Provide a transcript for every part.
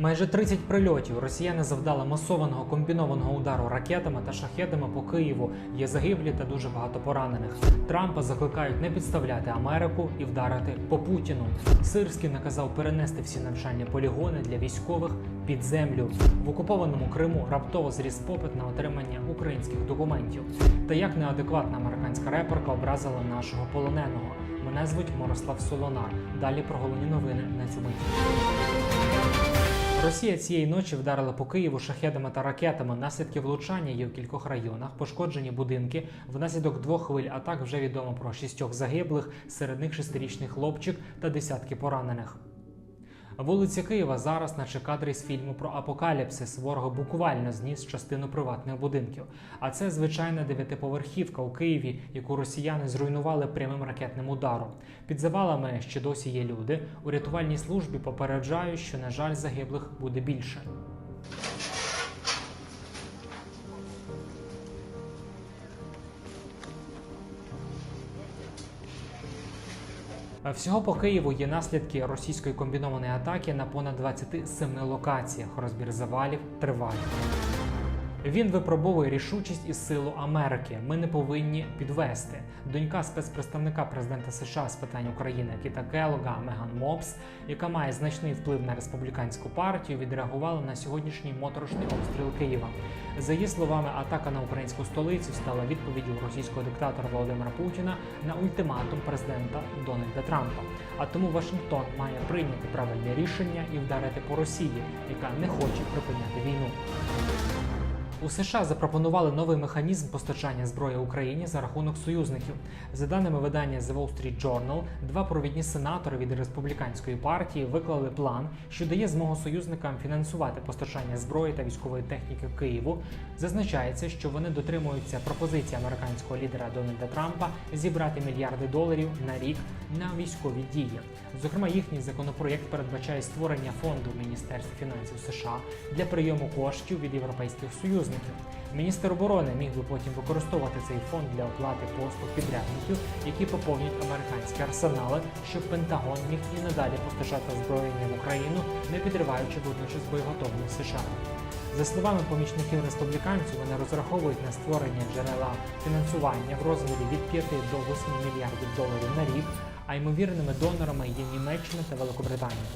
Майже 30 прильотів росіяни завдали масованого комбінованого удару ракетами та шахедами по Києву. Є загиблі та дуже багато поранених. Трампа закликають не підставляти Америку і вдарити по Путіну. Сирський наказав перенести всі навчальні полігони для військових під землю. В окупованому Криму раптово зріс попит на отримання українських документів. Та як неадекватна американська реперка образила нашого полоненого. Мене звуть Мирослав Солонар. Далі про головні новини на цю мить. Росія цієї ночі вдарила по Києву шахедами та ракетами. Наслідки влучання є в кількох районах. Пошкоджені будинки. Внаслідок двох хвиль атак вже відомо про шістьох загиблих, серед них шестирічний хлопчик та десятки поранених. Вулиця Києва зараз, наче кадри з фільму про апокаліпсис, ворог буквально зніс частину приватних будинків. А це звичайна дев'ятиповерхівка у Києві, яку росіяни зруйнували прямим ракетним ударом. Під завалами ще досі є люди. У рятувальній службі попереджають, що на жаль загиблих буде більше. Всього по Києву є наслідки російської комбінованої атаки на понад 27 локаціях. Розбір завалів триває. Він випробовує рішучість і силу Америки. Ми не повинні підвести. Донька спецпредставника президента США з питань України Кіта Келога Меган Мопс, яка має значний вплив на республіканську партію, відреагувала на сьогоднішній моторошний обстріл Києва. За її словами, атака на українську столицю стала відповіддю російського диктатора Володимира Путіна на ультиматум президента Дональда Трампа. А тому Вашингтон має прийняти правильне рішення і вдарити по Росії, яка не хоче припиняти війну. У США запропонували новий механізм постачання зброї Україні за рахунок союзників. За даними видання The Wall Street Journal, два провідні сенатори від республіканської партії виклали план, що дає змогу союзникам фінансувати постачання зброї та військової техніки Києву. Зазначається, що вони дотримуються пропозиції американського лідера Дональда Трампа зібрати мільярди доларів на рік на військові дії. Зокрема, їхній законопроєкт передбачає створення фонду в Міністерстві фінансів США для прийому коштів від європейських союзників. Міністр оборони міг би потім використовувати цей фонд для оплати послуг підрядників, які поповнюють американські арсенали, щоб Пентагон міг і надалі постачати озброєння в Україну, не підриваючи водночас боєготовність США. За словами помічників республіканців, вони розраховують на створення джерела фінансування в розмірі від 5 до 8 мільярдів доларів на рік, а ймовірними донорами є Німеччина та Великобританія.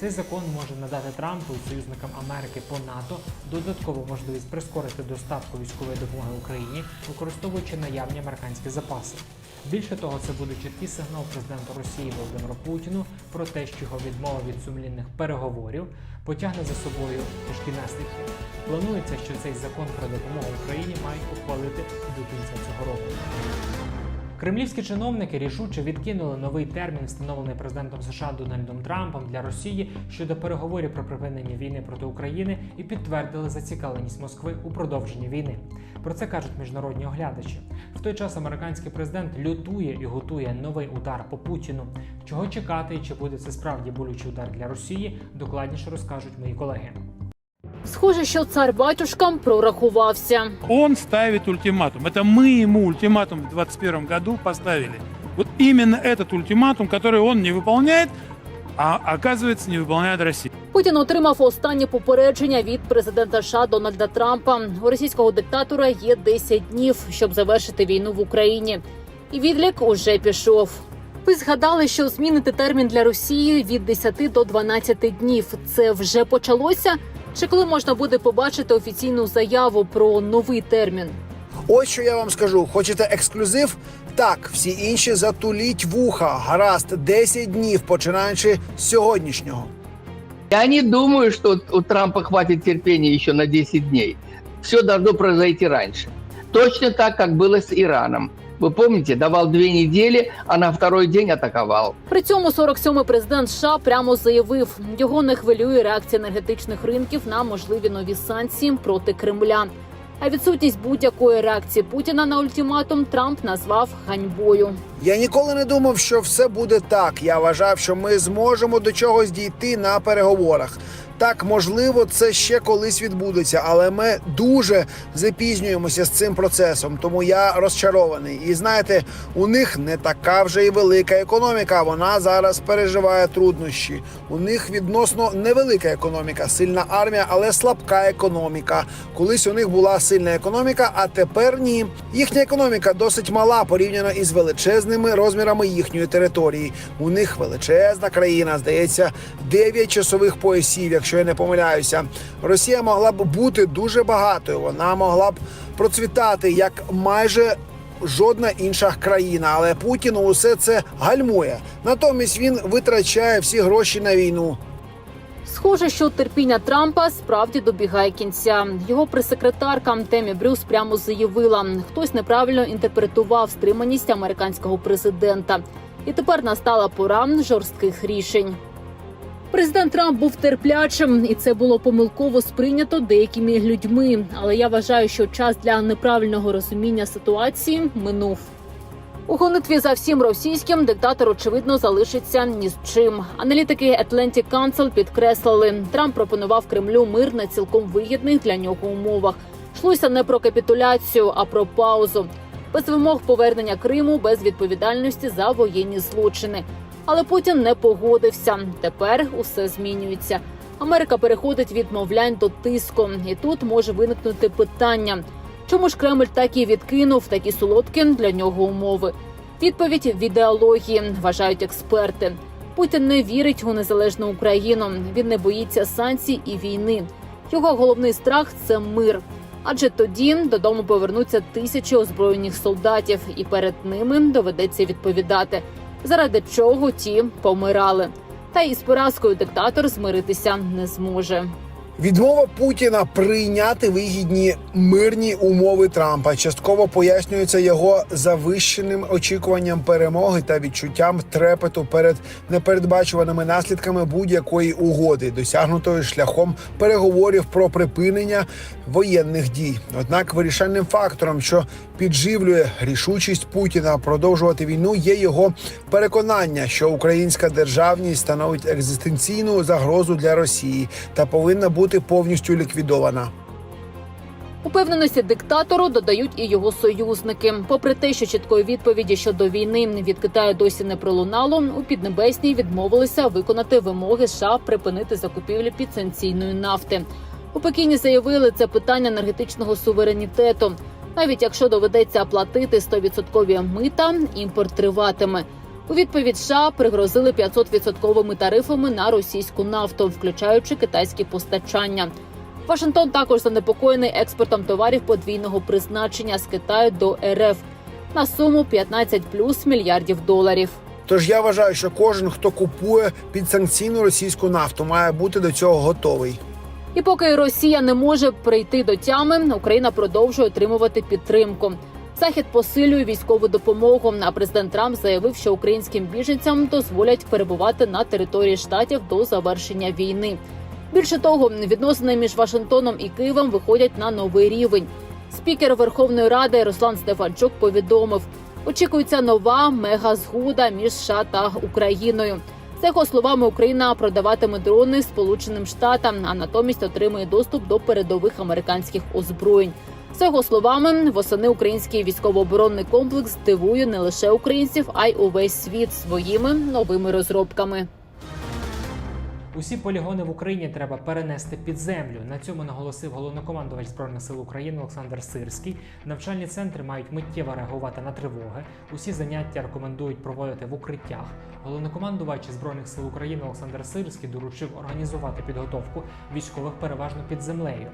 Цей закон може надати Трампу і союзникам Америки по НАТО додаткову можливість прискорити доставку військової допомоги Україні, використовуючи наявні американські запаси. Більше того, це буде чіткий сигнал президенту Росії Володимиру Путіну про те, що його відмова від сумлінних переговорів потягне за собою тяжкі наслідки. Планується, що цей закон про допомогу Україні мають ухвалити до кінця цього року. Кремлівські чиновники рішуче відкинули новий термін, встановлений президентом США Дональдом Трампом для Росії щодо переговорів про припинення війни проти України і підтвердили зацікавленість Москви у продовженні війни. Про це кажуть міжнародні оглядачі. В той час американський президент лютує і готує новий удар по Путіну. Чого чекати і чи буде це справді болючий удар для Росії? Докладніше розкажуть мої колеги. Схоже, що цар батюшкам прорахувався. Он ставит ультиматум. Это мы ему ультиматум в 2021 году поставили. Вот именно этот ультиматум, который он не выполняет, а оказывается не выполняет Россия. Путін отримав останнє попередження від президента США Дональда Трампа. У російського диктатора є 10 днів, щоб завершити війну в Україні. І відлік уже пішов. Ви згадали, що змінити термін для Росії від 10 до 12 днів. Це вже почалося? Чи коли можна буде побачити офіційну заяву про новий термін? Ось що я вам скажу. Хочете ексклюзив? Так, всі інші затуліть вуха. Гаразд, 10 днів, починаючи з сьогоднішнього. Я не думаю, что у Трампа хватит терпения еще на 10 дней. Все должно произойти раньше. Точно так, как было с Ираном. Вы помните, давал две недели, а на второй день атаковал. При цьому 47-й президент США прямо заявив, його не хвилює реакція енергетичних ринків на можливі нові санкції проти Кремля. А відсутність будь-якої реакції Путіна на ультиматум Трамп назвав ганьбою. Я ніколи не думав, що все буде так. Я вважав, що ми зможемо до чогось дійти на переговорах. Так, можливо, це ще колись відбудеться, але ми дуже запізнюємося з цим процесом. Тому я розчарований. І знаєте, у них не така вже і велика економіка. Вона зараз переживає труднощі. У них відносно невелика економіка, сильна армія, але слабка економіка. Колись у них була сильна економіка, а тепер ні. Їхня економіка досить мала порівняно із величезними розмірами їхньої території. У них величезна країна, здається, 9 часових поясів, якщо я не помиляюся. Росія могла б бути дуже багатою. Вона могла б процвітати як майже. Жодна інша країна, але Путін усе це гальмує. Натомість він витрачає всі гроші на війну. Схоже, що терпіння Трампа справді добігає кінця. Його прес-секретарка Темі Брюс прямо заявила, хтось неправильно інтерпретував стриманість американського президента, і тепер настала пора жорстких рішень. Президент Трамп був терплячим, і це було помилково сприйнято деякими людьми. Але я вважаю, що час для неправильного розуміння ситуації минув. У гонитві за всім російським диктатор очевидно залишиться ні з чим. Аналітики Atlantic Council підкреслили, Трамп пропонував Кремлю мир на цілком вигідних для нього умовах. Йшлося не про капітуляцію, а про паузу. Без вимог повернення Криму, без відповідальності за воєнні злочини. Але Путін не погодився. Тепер усе змінюється. Америка переходить від мовлянь до тиску, і тут може виникнути питання. Чому ж Кремль так і відкинув такі солодкі для нього умови? Відповідь в ідеології вважають експерти. Путін не вірить у незалежну Україну. Він не боїться санкцій і війни. Його головний страх це мир. Адже тоді додому повернуться тисячі озброєних солдатів, і перед ними доведеться відповідати, заради чого ті помирали. Та із поразкою диктатор змиритися не зможе. Відмова Путіна прийняти вигідні мирні умови Трампа частково пояснюється його завищеним очікуванням перемоги та відчуттям трепету перед непередбачуваними наслідками будь-якої угоди, досягнутої шляхом переговорів про припинення воєнних дій. Однак вирішальним фактором, що підживлює рішучість Путіна продовжувати війну, є його переконання, що українська державність становить екзистенційну загрозу для Росії та повинна бути повністю ліквідована. Упевненості диктатору додають і його союзники. Попри те, що чіткої відповіді щодо війни від Китаю досі не пролунало, у Піднебесній відмовилися виконати вимоги США припинити закупівлі підсанкційної нафти. У Пекіні заявили це питання енергетичного суверенітету. Навіть якщо доведеться платити 100% мита, імпорт триватиме. У відповідь США пригрозили 500% тарифами на російську нафту, включаючи китайські постачання. Вашингтон також занепокоєний експортом товарів подвійного призначення з Китаю до РФ на суму 15 плюс мільярдів доларів. Тож я вважаю, що кожен, хто купує підсанкційну російську нафту, має бути до цього готовий. І поки Росія не може прийти до тями, Україна продовжує отримувати підтримку. Захід посилює військову допомогу. А президент Трамп заявив, що українським біженцям дозволять перебувати на території штатів до завершення війни. Більше того, відносини між Вашингтоном і Києвом виходять на новий рівень. Спікер Верховної Ради Руслан Стефанчук повідомив, очікується нова мегазгода між США та Україною. За його словами, Україна продаватиме дрони Сполученим Штатам, а натомість отримує доступ до передових американських озброєнь. За його словами, восени український військово-оборонний комплекс дивує не лише українців, а й увесь світ своїми новими розробками. Усі полігони в Україні треба перенести під землю. На цьому наголосив головнокомандувач збройних сил України Олександр Сирський. Навчальні центри мають миттєво реагувати на тривоги. Усі заняття рекомендують проводити в укриттях. Головнокомандувач збройних сил України Олександр Сирський доручив організувати підготовку військових переважно під землею.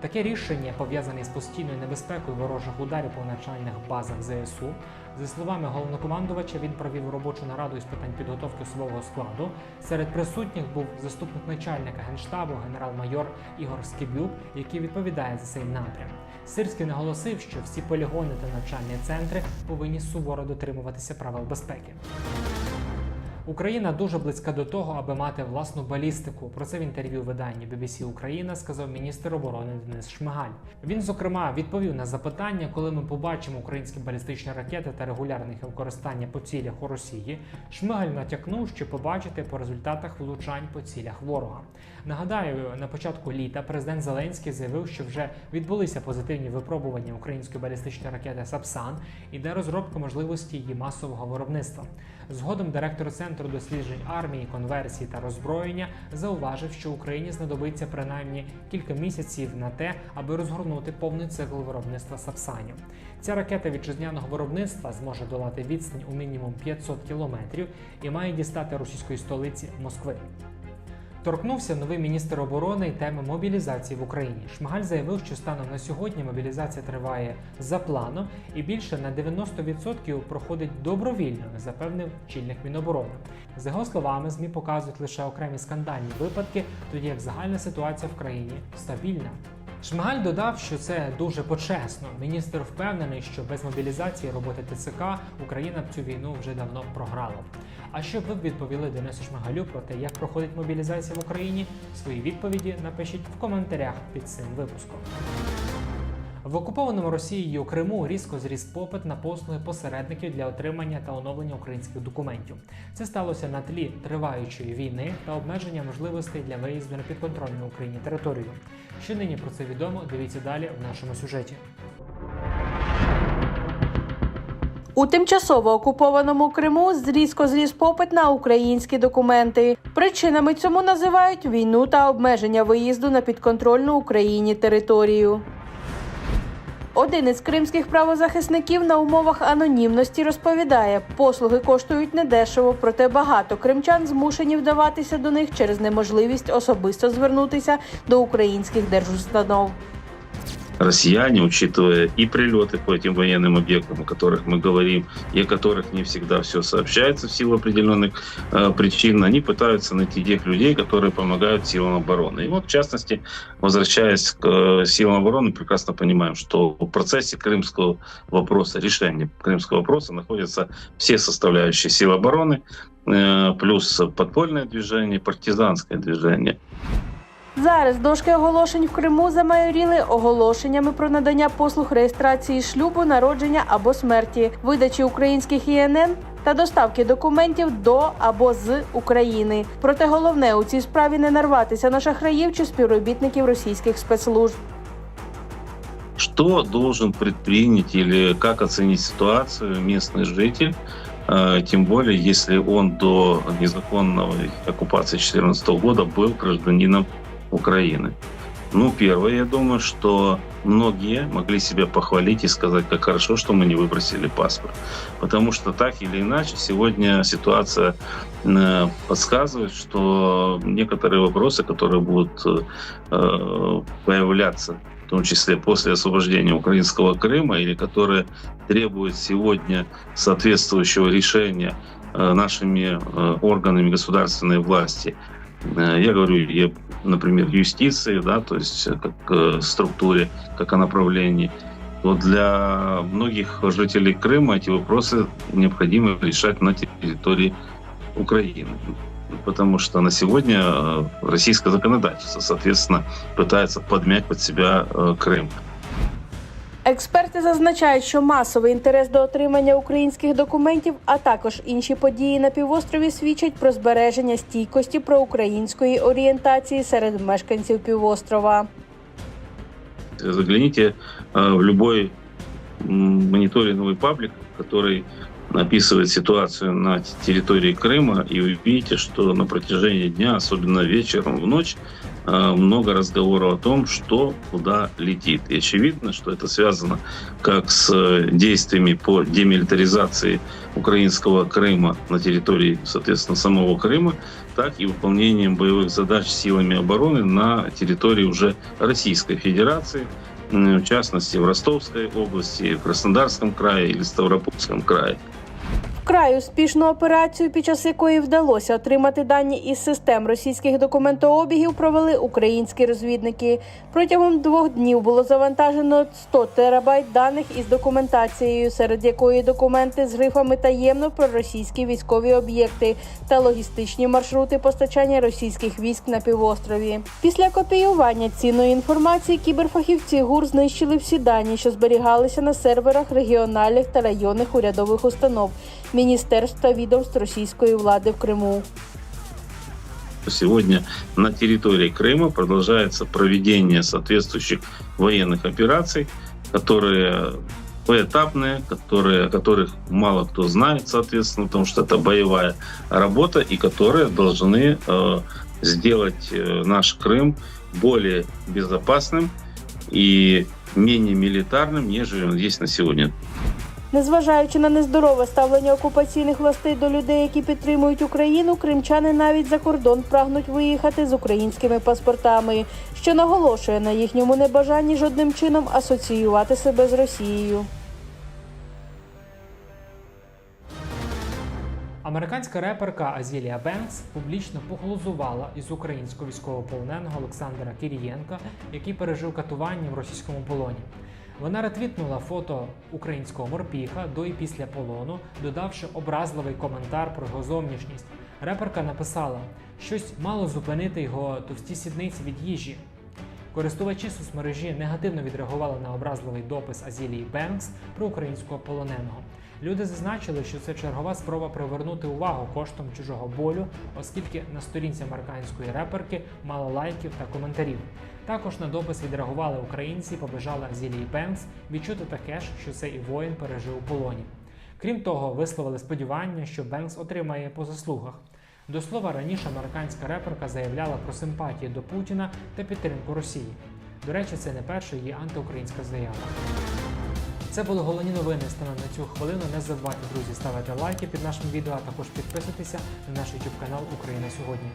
Таке рішення пов'язане з постійною небезпекою ворожих ударів по навчальних базах ЗСУ. За словами головнокомандувача, він провів робочу нараду із питань підготовки особового складу. Серед присутніх був заступник начальника генштабу генерал-майор Ігор Скибюк, який відповідає за цей напрям. Сирський наголосив, що всі полігони та навчальні центри повинні суворо дотримуватися правил безпеки. Україна дуже близька до того, аби мати власну балістику. Про це в інтерв'ю виданню BBC Україна сказав міністр оборони Денис Шмигаль. Він, зокрема, відповів на запитання, коли ми побачимо українські балістичні ракети та регулярне їх використання по цілях у Росії. Шмигаль натякнув, що побачити по результатах влучань по цілях ворога. Нагадаю, на початку літа президент Зеленський заявив, що вже відбулися позитивні випробування української балістичної ракети Сапсан, іде розробка можливості її масового виробництва. Згодом директор центру досліджень армії, конверсії та роззброєння зауважив, що Україні знадобиться принаймні кілька місяців на те, аби розгорнути повний цикл виробництва Сапсанів. Ця ракета вітчизняного виробництва зможе долати відстань у мінімум 500 кілометрів і має дістати російської столиці Москви. Торкнувся новий міністр оборони і теми мобілізації в Україні. Шмигаль заявив, що станом на сьогодні мобілізація триває за планом і більше на 90% проходить добровільно, запевнив чільник Міноборони. За його словами, змі показують лише окремі скандальні випадки, тоді як загальна ситуація в країні стабільна. Шмигаль додав, що це дуже почесно. Міністр впевнений, що без мобілізації роботи ТЦК Україна б цю війну вже давно програла. А що ви б відповіли Денису Шмигалю про те, як проходить мобілізація в Україні? Свої відповіді напишіть в коментарях під цим випуском. В окупованому Росією Криму різко зріс попит на послуги посередників для отримання та оновлення українських документів. Це сталося на тлі триваючої війни та обмеження можливостей для виїзду на підконтрольну Україні територію. Що нині про це відомо? Дивіться далі в нашому сюжеті. У тимчасово окупованому Криму різко зріс попит на українські документи. Причинами цьому називають війну та обмеження виїзду на підконтрольну Україні територію. Один із кримських правозахисників на умовах анонімності розповідає, послуги коштують недешево, проте багато кримчан змушені вдаватися до них через неможливість особисто звернутися до українських держустанов. Россияне, учитывая и прилеты по этим военным объектам, о которых мы говорим, и о которых не всегда все сообщается в силу определенных э, причин, они пытаются найти тех людей, которые помогают силам обороны. И вот, в частности, возвращаясь к э, силам обороны, прекрасно понимаем, что в процессе крымского вопроса, решения крымского вопроса находятся все составляющие сил обороны, э, плюс подпольное движение, партизанское движение. Зараз дошки оголошень в Криму замайоріли оголошеннями про надання послуг реєстрації шлюбу, народження або смерті, видачі українських ІНН та доставки документів до або з України. Проте головне у цій справі не нарватися на шахраїв чи співробітників російських спецслужб. Что должен предпринять или как оценить ситуацию местный житель, э, тем более если он до незаконной оккупации 2014 года был гражданином Украины? Ну, первое, я думаю, что многие могли себя похвалить и сказать, как хорошо, что мы не выбросили паспорт. Потому что так или иначе сегодня ситуация э, подсказывает, что некоторые вопросы, которые будут э, появляться в том числе после освобождения украинского Крыма, или которые требуют сегодня соответствующего решения э, нашими органами государственной власти. Я говорю, я, например, юстиции, да, то есть э, как э, структуре, как о направлении. То для многих жителей Крыма эти вопросы необходимо решать на территории Украины. Потому что на сегодня э, российское законодательство, соответственно, пытается подмять под себя э, Крым. Експерти зазначають, що масовий інтерес до отримання українських документів, а також інші події на півострові свідчать про збереження стійкості проукраїнської орієнтації серед мешканців півострова. Загляните э, в любой м, мониторинговый паблик, который описывает ситуацию на территории Крыма, и вы увидите, что на протяжении дня, особенно вечером, в ночь, э, много разговоров о том, что куда летит. И очевидно, что это связано как с э, действиями по демилитаризации украинского Крыма на территории, соответственно, самого Крыма, так и выполнением боевых задач силами обороны на территории уже Российской Федерации, в частности в Ростовской области, в Краснодарском крае или Ставропольском крае. Вкрай успішну операцію, під час якої вдалося отримати дані із систем російських документообігів, провели українські розвідники. Протягом двох днів було завантажено 100 терабайт даних із документацією, серед якої документи з грифами таємно про російські військові об'єкти та логістичні маршрути постачання російських військ на півострові. Після копіювання цінної інформації кіберфахівці ГУР знищили всі дані, що зберігалися на серверах регіональних та районних урядових установ, міністерств та відомств російської влади в Криму. Сегодня на территории Крыма продолжается проведение соответствующих военных операций, которые поэтапные, которые, о которых мало кто знает, соответственно, потому что это боевая работа, и которые должны э, сделать э, наш Крым более безопасным и менее милитарным, нежели он есть на сегодня. Незважаючи на нездорове ставлення окупаційних властей до людей, які підтримують Україну, кримчани навіть за кордон прагнуть виїхати з українськими паспортами, що наголошує на їхньому небажанні жодним чином асоціювати себе з Росією. Американська реперка Азілія Бенкс публічно поглузувала із українського військовополоненого Олександра Кирієнка, який пережив катування в російському полоні. Вона ретвітнула фото українського морпіха до і після полону, додавши образливий коментар про його зовнішність. Реперка написала, щось мало зупинити його товсті сідниці від їжі. Користувачі соцмережі негативно відреагували на образливий допис Азілії Бенкс про українського полоненого. Люди зазначили, що це чергова спроба привернути увагу коштом чужого болю, оскільки на сторінці американської реперки мало лайків та коментарів. Також на допис відреагували українці, і побажали Азілії Бенкс відчути таке ж, що цей воїн пережив у полоні. Крім того, висловили сподівання, що Бенкс отримає по заслугах. До слова, раніше американська реперка заявляла про симпатії до Путіна та підтримку Росії. До речі, це не перша її антиукраїнська заява. Це були головні новини станом на цю хвилину. Не забувайте, друзі, ставити лайки під нашим відео, а також підписуйтеся на наш YouTube канал Україна сьогодні.